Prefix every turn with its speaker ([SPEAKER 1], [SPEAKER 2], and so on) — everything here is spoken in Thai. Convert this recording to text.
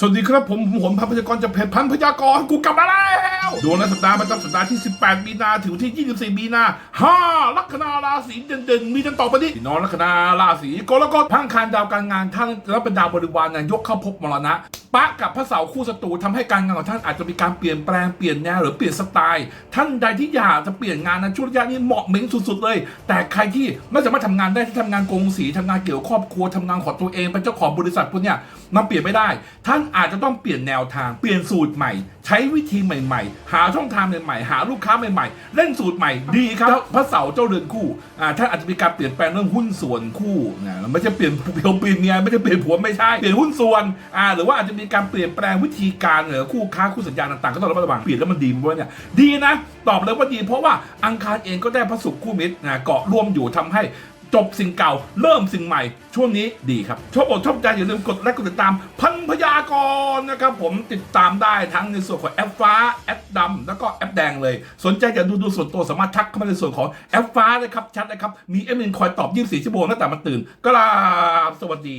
[SPEAKER 1] สวัสดีครับผมผมผมพันพยากรจะเพจพันพยากรกูกลับมาแล้วดวงในสัปดาห์ประจำสัปดาห์ที่ 18 มีนาถึงที่ 24 มีนาห้าลัคนาราศีเด่นๆ มีดังต่อไปนี้น้องลัคนาราศีกรกฎพังคารดาวการงานท่านแล้วเป็นดาวบริวารนายกเข้าพบมรณะ ปะกับพระเสาร์คู่ศัตรูทำให้การงานของท่านอาจจะมีการเปลี่ยนแปลงเปลี่ยนแนวหรือเปลี่ยนสไตล์ ท่านใดที่อยากจะเปลี่ยนงานในช่วงระยะนี้เหมาะเหม็งสุดๆเลย แต่ใครที่ไม่สามารถทำงานได้ที่ทำงานกงสีทำงานเกี่ยวครอบครัวทำงานของตัวเองเป็นเจ้าของบริษัทพวกเนี้ยมันเปลี่ยนไม่ได้ ท่านอาจจะต้องเปลี่ยนแนวทางเปลี่ยนสูตรใหม่ ใช้วิธีใหม่ๆ หาช่องทางใหม่ๆ หาลูกค้าใหม่ๆ เล่นสูตรใหม่ดีครับพระเสาร์เจ้าเรือนคู่อ่าท่านอาจจะมีการเปลี่ยนแปลงเรื่องหุ้นส่วนคู่นะไม่ใช่เปลี่ยนเปลี่ยนเปลี่ยนเมียไม่ใช่เปลี่ยนผัวไม่ใช่เปลี่ยนหุ้นส่วนอ่าหรือว่าอาจจะมีการเปลี่ยนแปลงวิธีการหรือคู่ค้าคู่สัญญาต่างๆก็ต้องระมัดระวังเปลี่ยนแล้วมันดีมั้ยเนี่ยดีนะ ตอบเลยว่าดี เพราะว่าอังคารเองก็ได้พระศุกร์คู่มิตรนะเกาะร่วมอยู่ทำให้ จบสิ่งเก่า เริ่มสิ่งใหม่ ช่วงนี้ดีครับ ชอบอกชอบใจอย่าลืมกดไลค์กดติดตาม พันพยากรนะครับ ผมติดตามได้ทั้งในส่วนของแอปฟ้าแอปดำแล้วก็แอปแดงเลย สนใจอยากดูดูส่วนตัวสามารถทักเข้ามาในส่วนของแอปฟ้าเลยครับชัดนะครับมีเอ็มเอ็นคอยตอบ 24ชั่วโมงตั้งแต่มันตื่น ก็ลาสวัสดี